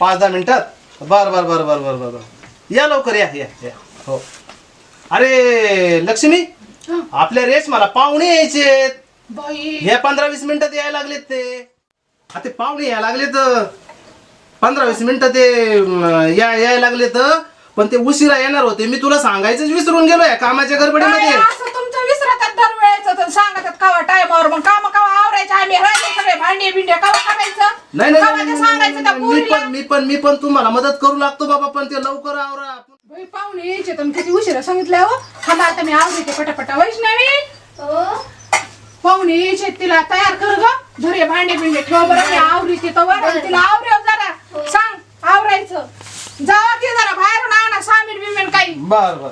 पाच दहा मिनिटात बर बर बर बर बर बर. बर या लवकर या या या. हो. अरे लक्ष्मी आपल्या रेस मला पाहुणे यायचे बाई. हे पंधरा वीस मिनिटात यायला लागलेत ते. हा ते पाहुणे यायला लागलेत. पंधरा वीस मिनिटं ते अं, या यायला लागलेत. पण ते उशिरा येणार होते. मी तुला सांगायचंच विसरून गेलोय कामाच्या गडबडीमध्ये. असं दरवेळेच तर सांगतात कवा टायमावर मग काम कवा आवरायचे? आम्ही राहिले सगळे भांडे बिंडे कवा करायचं? नाही नाही, कवा नाही ते नाही, सांगायचं त्या नाही, मी पोरीला पण मी पण मी पण तुम्हाला मदत करू लागतो बाबा पण ते लवकर आवरा. बाई, पाहुणे यायचे तर किती उशिरा सांगितलं हो. थांबा आता मी आवडते पटापटा. वैष्णवी? पाहुणे यायचे तिला तयार कर ग. धरे भांडे बिंडे ठेव बरं मी आवरीते तवर आणि तिला आवरेव जरा. सांग आवरायचं. जावा ते जरा बाहेरून आणा सामीर बिमीर काही बर बर.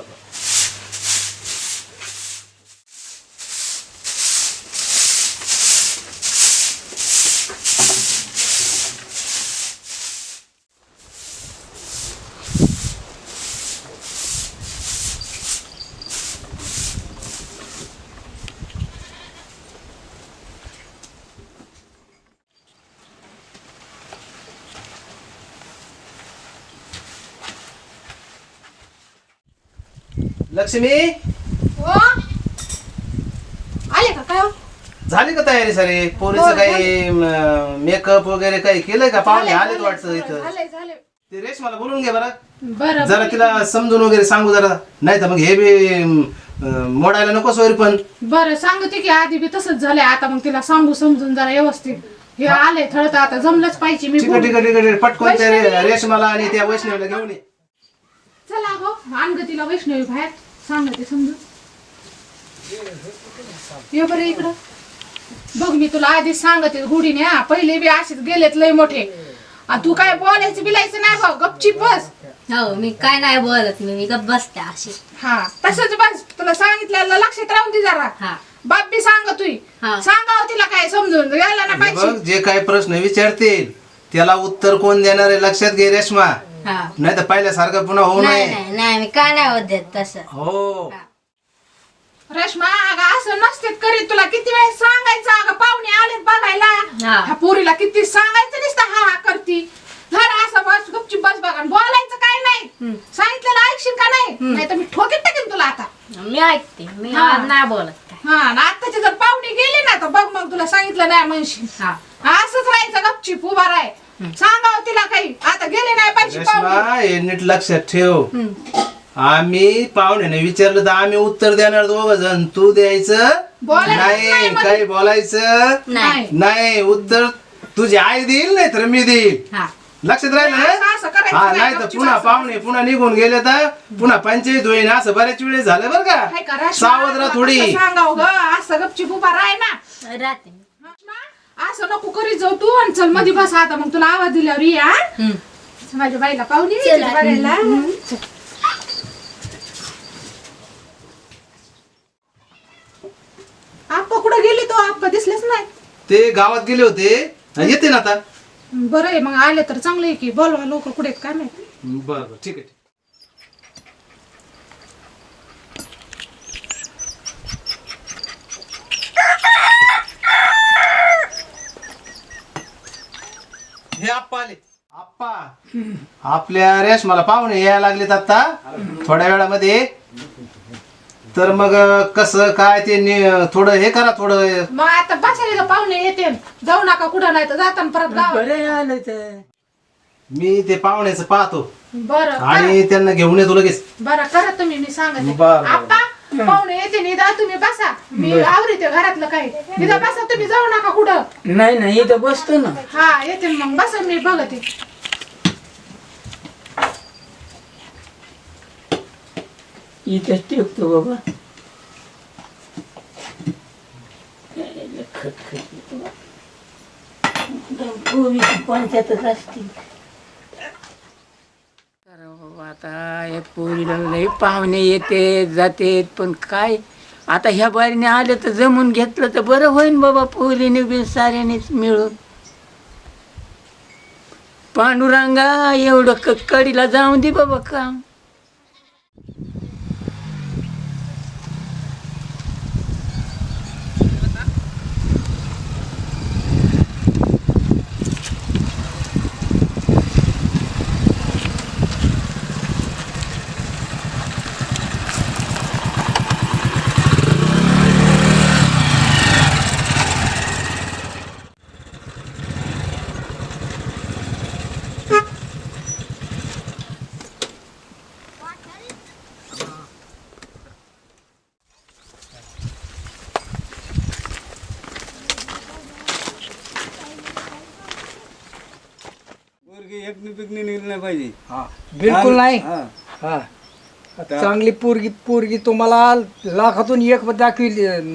लक्ष्मी? हो? आले का? काय हो? झाली का तयारी सारी? हो, पोरीचं काही मेकअप वगैरे काही केलंय का? पाहुणे आलेत वाटतं इथं. झालंय झालंय. ते रेश मला बोलून घे बरं. बरं जरा तिला समजून वगैरे सांगू जरा. नाही तर मग हे बी अं, मोडायला नको सोयरी पण. बरं सांगते की आधी बी तसंच झालंय. आता मग तिला सांगू समजून जरा व्यवस्थित. हे आलंय थळत आता जमलंच पाहिजे मी ठीक बोलू. ठीक ठीक ठीक पटकन त्या रे- वैष्णवी. रेशमाला आणि त्या वैष्णवीला घेऊन ये. चला गो. आण ग तिला वैष्णवी बाहेर. सांगते समजून. ये बरं इकडं. बघ मी तुला आधीच सांगते गुढीने हा पहिले बी असेच गेलेत लय मोठे. आणि तू काय बोलायचं बिलायचं नाही भाऊ गपचीप बस. हो मी काय नाही बोलत मी मी गप्प बसते अशी. हा तसंच बस. तुला सांगितलेलं लक्षात राहून दे जरा. हा. बाप बी सांग तुई. हा. सांगावं तिला काय समजून यायला ना हे पाहिजे. बघ जे काही प्रश्न विचारतील त्याला उत्तर कोण देणार आहे लक्षात घे रेशमा. हा. नाही तर पहिल्यासारखं पुन्हा होऊ नाही नये. नाही नाही मी काय नाही होत देत तसं. हो. रेश्मा अगं असं नसते करीत तुला. किती वेळ सांगायचं अगं पाहुणे आलेत बघायला. हा. ह्या पोरीला किती सांगायचं नुसतं हा हा करती. असं बस गुपचूप बस बघा. आणि बोलायचं काय नाही. सांगितलेलं ऐकशील का नाही? नाही तर मी ठोकीत टाकेन तुला आता. मी ऐकते. मी हा. आज नाही बोलत काय. हा आणि आत्ताचे जर पाहुणे गेले ना तर बघ मग तुला सांगितलं नाही म्हणशील. हा. असंच राहायचं गपचीप उभा राय. सांगावं तिला काही. आता गेले नाही पाहिजे पाहुणे. रेशमा हे नीट लक्षात ठेव. हम्म. आम्ही पाहुण्याने विचारलं तर आम्ही उत्तर देणार दोघ जण तू द्यायचं? बोलायचं नाही. काही बोलायचं? नाही. नाही उत्तर तुझी आई देईल नाही तर मी देईल. हा. लक्षात राहिलं असं- असं ना करायचं हा नाही, नाही तर गपचूप पुन्हा असं पाहुणे पुन्हा निघून गेले तर पुन्हा पंचायत होईन. असं बऱ्याच वेळेस झालं बरं काय का करा सावध राहा थोडी सांगाव ग? असं गपचीप उभा ना. राहते. असं नको करीत जाऊ तू आणि चलमध्ये बस आता. मग तुला आवाज दिल्यावर या. माझ्या बाईला पाहुणी बघायला आप्पा कुठं गेले तो आप्पा दिसलेच नाही. ते गावात गेले होते. येते ना आता. बरं आहे मग आले तर चांगले आहे की. बोलवा लोक कुठे आहेत काय माहिती. बरं बरं. ठीक आहे हे आप्पा आले आप्पा आपल्या रेशमाला पाहुणे यायला लागलेत आता. थोड्या वेळामध्ये. तर मग कसं काय ते नि- थोडं हे करा थोडं मग आता बसायला पाहुणे येते. जाऊ नका कुठं नाही तर जाताना परत गाव बरे आलं तर मी ते पाहुण्याचं पाहतो. बरं करा. आणि त्यांना घेऊन येतो लगेच. बरं करा तुम्ही मी सांगते. बरं, बरं. आप्पा पाहुणे येते निदा तुम्ही बसा. मी आवरीते घरातलं काही. निदा बसा तुम्ही जाऊ नका कुठं. नाही नाही इथं बसतो ना. हा येते मग बसा मी बघते. इथंच टेकतो बाबा पंचायतच असतील बाबा आता या पोरीला लई पाहुणे येते जाते पण काय? आता ह्या बारीने आले तर जमून घेतलं तर बरं होईन बाबा पोरीने बी साऱ्यानेच मिळून. पांडुरंगा एवढं क- कडीला जाऊन दे बाबा काम एक पिकनी निघली बिलकुल नाही. हा. हा. चांगली पोरगी पोरगी तुम्हाला लाखातून एक दाखवी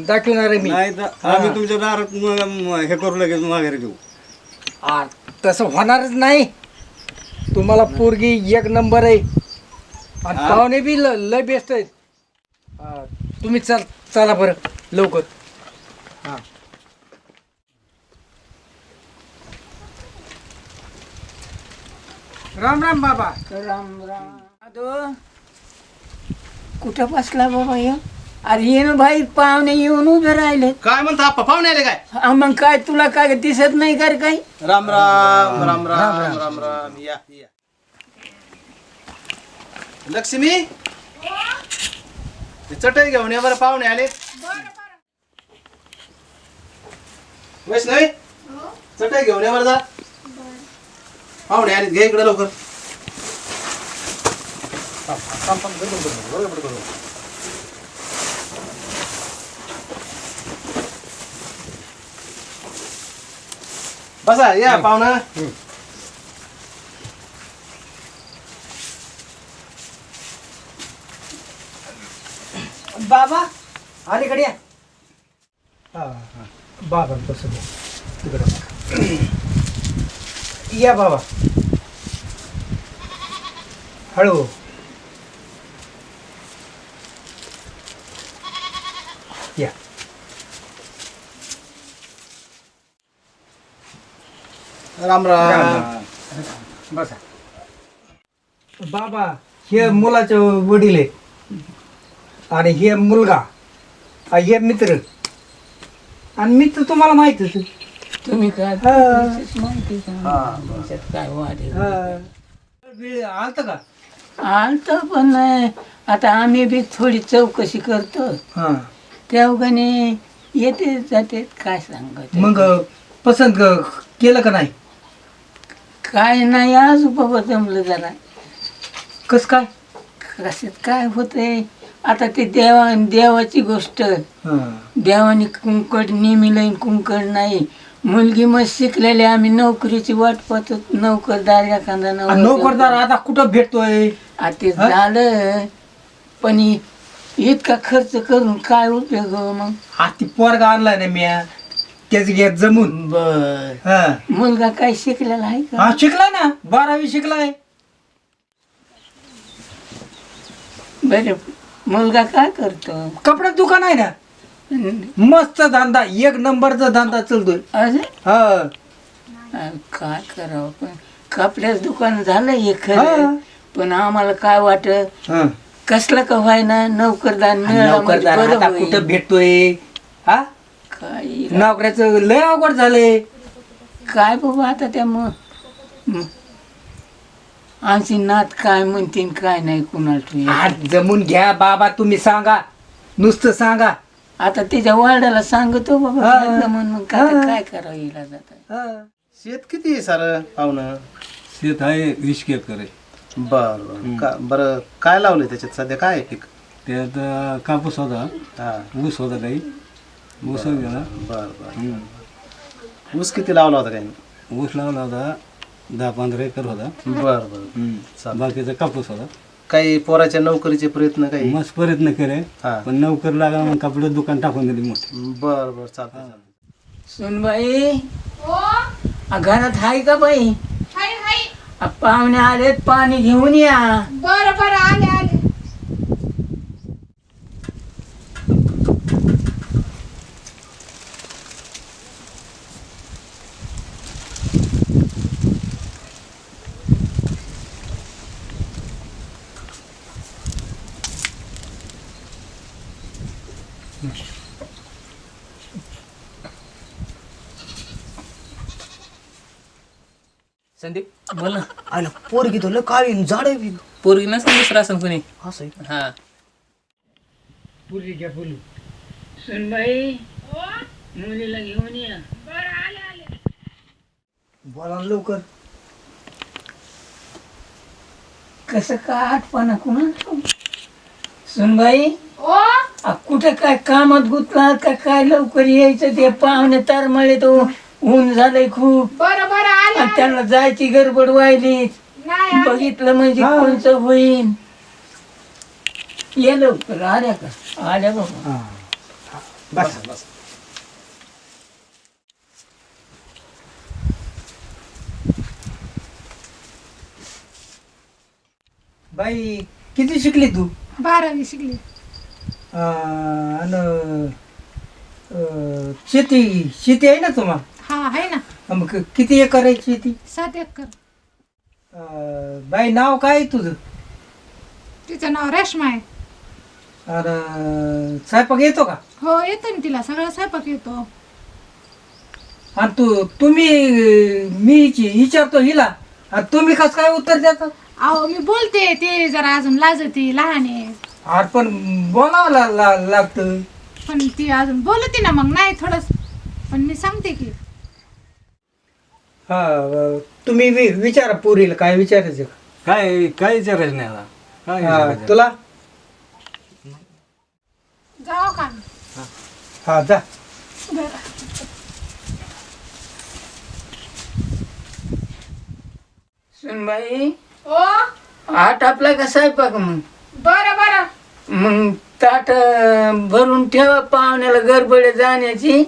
दाखविणार आहे मी. नाही तर आम्ही तुमच्या दारात म- हे करू लगेच माघारी देऊ आ, तसं होणारच नाही. तुम्हाला पोरगी एक नंबर आहे. आणि पाहुणे बी ल- लय बेस्ट आहेत. तुम्ही चल चला बरं लवकर. हा. राम राम बाबा. राम राम. आदो कुठं बसला बाबा ये अरे ये ना भाई पाहुणे येऊन उभे राहिले. काय म्हणता आप्पा पाहुणे आले काय? हा, मग काय तुला काय दिसत नाही कर काही? राम राम राम राम राम. राम या या. लक्ष्मी? ते चटई घेऊन या बरं पाहुणे आले. वैष्णवी? चटई घेऊन या बरं जा. पाहुणे आले घे इकडे लवकर. बसा या पाहुणं. बाबा अलीकडे या. हा हा. बाबा बस तिकडे या बाबा. हळू. या. राम राम. बसा. बाबा हे मुलाचे वडील आहे. आणि हे मुलगा. हा मित्र. आणि मित्र तुम्हाला माहितच आहे. तुम्ही काय. माहिती काय? हा. वेळ आलत का? आलत पण नाही. आता आम्ही बी थोडी चौकशी करतो. हा. त्या उगाने येते जाते काय सांगत मग पसंत केलं का नाही? काय नाही आज बाबा जमलं जरा. कस काय? कशात काय होतंय? आता ते देवा देवाची गोष्ट. हा. देवाने कुंकड नेमिलं कुंकड नाही. मुलगी मग शिकलेली आम्ही नोकरीची वाट पाहतो नोकरदार एखादा नोकरदार आता कुठं भेटतोय? आ ते झालं. पण इ- इतका खर्च करून काय उपयोग हो मग? हा ती पोरगा आणलाय ना मी त्याच घेत जमून. बर. हा. मुलगा काय शिकलेला आहे का? हा शिकलाय ना. बारावी शिकलाय. बर. मुलगा काय करतो? कपड्यात दुकान आहे ना. मस्त धंदा एक नंबरचा धंदा चालतोय. हा. काय करावं पण? कपड्याच दुकान झालं हे हा. खरं पण आम्हाला काय वाटत हा. कसलं का व्हायना? नोकरदार मिळाला म्हणजे नोकरदार बरं आता होईल. कुठं भेटतोय? हा? काय नोकऱ्याचं लय अवघड झालंय. काय बाबा आता त्या मग आमची नात काय म्हणतीन काय नाही कुणाला जमून घ्या बाबा तुम्ही सांगा. नुसतं सांगा. आता तिच्या वार्डाला सांगतो बाबा हा. काय जमन मग काय हा. काय करावं हिला जाता हा. शेत किती आहे सारं पाहुणं? शेत आहे वीस एकर आहे. बर बर. का बरं काय लावलंय त्याच्यात? सध्या काय आहे पीक? त्यात अं, कापूस होता. हा. ऊस होता काही. ऊस गेला. बर बर ऊस किती लावला होता काही ऊस लावला होता दहा पंधरा एकर होता. बर बर. बाकीचा कापूस होता. काही पोराच्या नोकरीचे प्रयत्न काही? मस्त प्रयत्न केले. हा. पण नोकर लागला मग कपडे दुकान टाकून दिली मोठी. बर बर चालतं सुनबाई हो? आ, घरात आहे का बाई? हाय हाय. आ, पाहुणे आलेत पाणी घेऊन या. बरं बरं आले संदीप बोला आयला पोरगी तो लय काळी झाड आहे बी. पोरगी नसेल दुसरं असं कोणी. असं आहे. हा. फुली घ्या फुली. सुनबाई मुलीला घेऊन या. बोला ना लवकर. कसं काय आठवणा कुणा? सुनबाई आ, कुठं काय कामात गुतला का काय लवकर यायचं ते पाहुणे तरमळे तो ऊन झालंय खूप. बरं. आणि त्यांना जायची गडबड व्हायली नाही आले. बघितलं म्हणजे कोणचं होईन. ये लवकर आल्या का? आल्या बाबा. बस बस. बाई किती शिकली तू? बारावी शिकली. आणि शेती शेती आहे ना तुम्हाला हा आहे ना. मग किती एकर आहे शेती सात एकर. अं, बाई नाव काय आहे तुझं? तिचं नाव रेश्मा आहे. आणि स्वयंपाक येतो का? हो येतो ना तिला. सगळा स्वयंपाक येतो. आणि तू तुम्ही मी विच- विचारतो हिला. आणि तुम्ही कसं काय उत्तर देता? अहो मी बोलते ते जरा अजून लाजती लहान आहे. अरे पण बोलावं ला- ला- लागतं. पण ती अजून बोलते ना मग नाही थोडस. पण मी सांगते की हा तुम्ही वि- विचारा पुरीला काय विचारायचं? का? काय काय विचारायचं नाही आता? काय हा, विचारायचं? तुला? जाऊ का? हा. जा. सुनबाई ओ? आठ आपला का स्वयंपाक मग. बरं बरं. मग ताट अं, भरून ठेवा पाहुण्याला गडबड जाण्याची.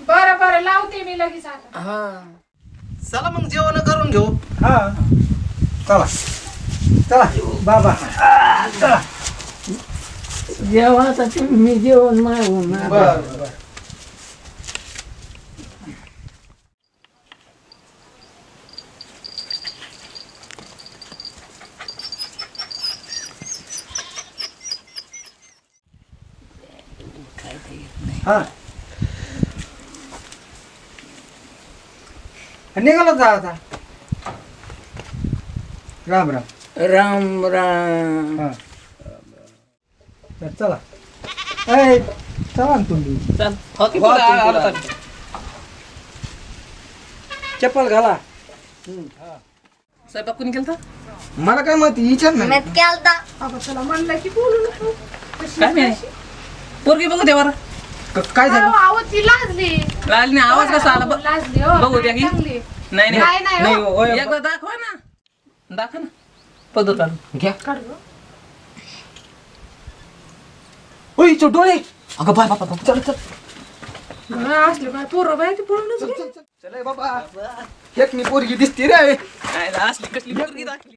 बरं बरं लावते मी लगेच आता. हा. चला मग जेवण करून घेऊ हा चला चला बाबा आ, चला जेव्हा आता तुम्ही मी जेवण मागून बर बर हा निघालो जा आता. राम राम. राम राम. हा. तर चला. ए, चला ना तुम्ही. चप्पल घाला. स्वयंपाक कोणी केलता? मला काय माहिती विचार ना. मेत केलता. अगं तुला म्हणलं की बोलू नको. काय नाही पोरगी बघू दे बरं. क- काय झालं? अहो, ती लाजली. लाल नाही आवाज कसा आला? बघ लाजली हो बघू द्या की. चांगली नाही नाही, नाही, नाही हो. हो, एकदा दाखवा ना. दाखवा ना. पद्धत आलं घ्या. ओय चो डोळे. अगं बाय बाबा चल चल. असले काय पोरं बाय ती पळूनच गेली. चल बाबा. एक मी पोरगी दिसते रे. असली कसली पोरगी दाखली.